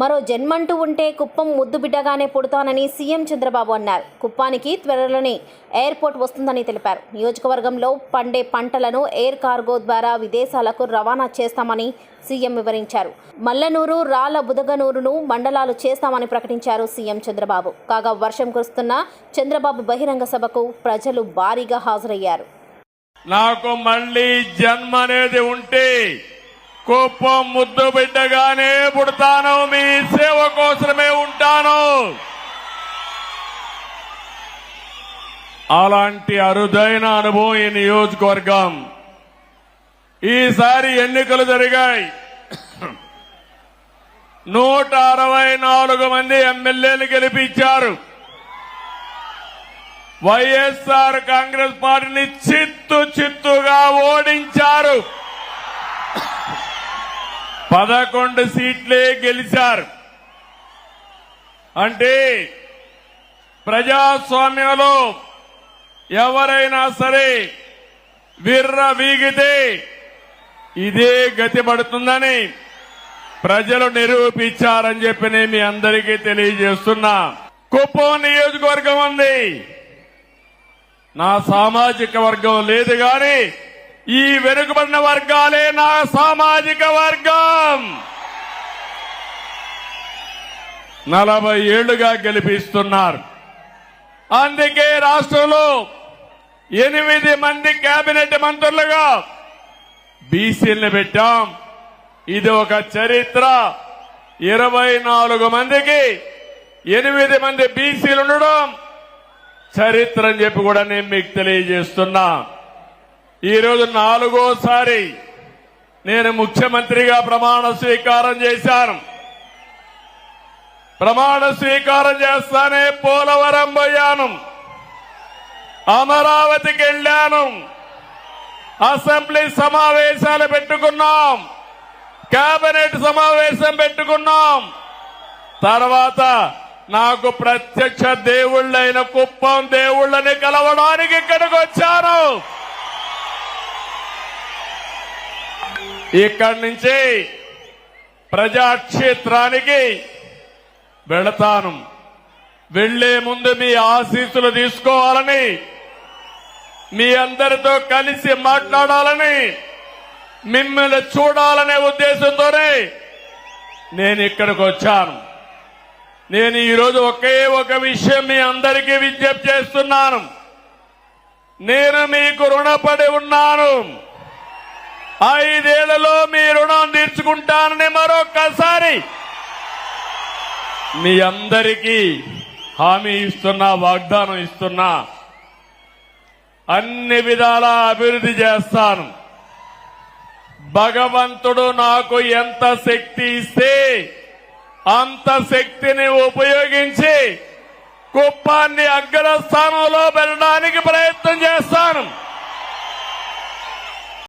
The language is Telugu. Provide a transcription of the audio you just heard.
మరో జన్మంటూ ఉంటే కుప్పం ముద్దు బిడ్డగానే పుడతానని సీఎం చంద్రబాబు అన్నారు. కుప్పానికి త్వరలోనే ఎయిర్పోర్ట్ వస్తుందని తెలిపారు. నియోజకవర్గంలో పండే పంటలను ఎయిర్ కార్గో ద్వారా విదేశాలకు రవాణా చేస్తామని సీఎం వివరించారు. మల్లనూరు రాళ్ళ బుదగనూరును మండలాలు చేస్తామని ప్రకటించారు సీఎం చంద్రబాబు. కాగా వర్షం కురుస్తున్న చంద్రబాబు బహిరంగ సభకు ప్రజలు భారీగా హాజరయ్యారు. నాకు మళ్ళీ జన్మ అనేది ఉంటే కుప్పం ముద్దు బిడ్డగానే పుడతాను. మీ సేవ కోసమే ఉంటాను. అలాంటి అరుదైన అనుభవం ఈ నియోజకవర్గం. ఈసారి ఎన్నికలు జరిగాయి. నూట అరవై నాలుగు మంది ఎమ్మెల్యేలు గెలిపించారు. వైఎస్ఆర్ కాంగ్రెస్ పార్టీని చిత్తు చిత్తుగా ఓడించారు. పదకొండు సీట్లే గెలిచారు. అంటే ప్రజాస్వామ్యంలో ఎవరైనా సరే విర్ర వీగితే ఇదే గతి పడుతుందని ప్రజలు నిరూపించారని చెప్పి నేను మీ అందరికీ తెలియజేస్తున్నా. కుప్పం నియోజకవర్గం ఉంది. నా సామాజిక వర్గం లేదు కానీ ఈ వెనుకబడిన వర్గాలే నా సామాజిక వర్గం. నలభై ఏళ్ళుగా గెలిపిస్తున్నారు. అందుకే రాష్ట్రంలో ఎనిమిది మంది కేబినెట్ మంత్రులుగా బీసీలను పెట్టాం. ఇది ఒక చరిత్ర. ఇరవై నాలుగు మందికి ఎనిమిది మంది బీసీలు ఉండడం చరిత్ర అని చెప్పి కూడా నేను మీకు తెలియజేస్తున్నా. ఈరోజు నాలుగోసారి నేను ముఖ్యమంత్రిగా ప్రమాణ స్వీకారం చేశాను. ప్రమాణ స్వీకారం చేస్తానే పోలవరం పోయాను. అమరావతికి వెళ్ళాను. అసెంబ్లీ సమావేశాలు పెట్టుకున్నాం. కేబినెట్ సమావేశం పెట్టుకున్నాం. తర్వాత నాకు ప్రత్యక్ష దేవుళ్ళైన కుప్పం దేవుళ్ళని కలవడానికి ఇక్కడికి వచ్చాను. ఇక్కడి నుంచి ప్రజాక్షేత్రానికి వెళతాను. వెళ్ళే ముందు మీ ఆశీస్సులు తీసుకోవాలని మీ అందరితో కలిసి మాట్లాడాలని మిమ్మల్ని చూడాలనే ఉద్దేశంతోనే నేను ఇక్కడికి వచ్చాను. నేను ఈరోజు ఒకే ఒక విషయం మీ అందరికీ విజ్ఞప్తి చేస్తున్నాను. నేను మీకు రుణపడి ఉన్నాను. ఐదేళ్ళలో మీ రుణం తీర్చుకుంటానని మరొక్కసారి మీ అందరికీ హామీ ఇస్తున్నా వాగ్దానం ఇస్తున్నా. అన్ని విధాల అభివృద్ధి చేస్తాను. భగవంతుడు నాకు ఎంత శక్తి ఇస్తే అంత శక్తిని ఉపయోగించి కుప్పాన్ని అగ్రస్థానంలో పెట్టడానికి ప్రయత్నం చేస్తాను.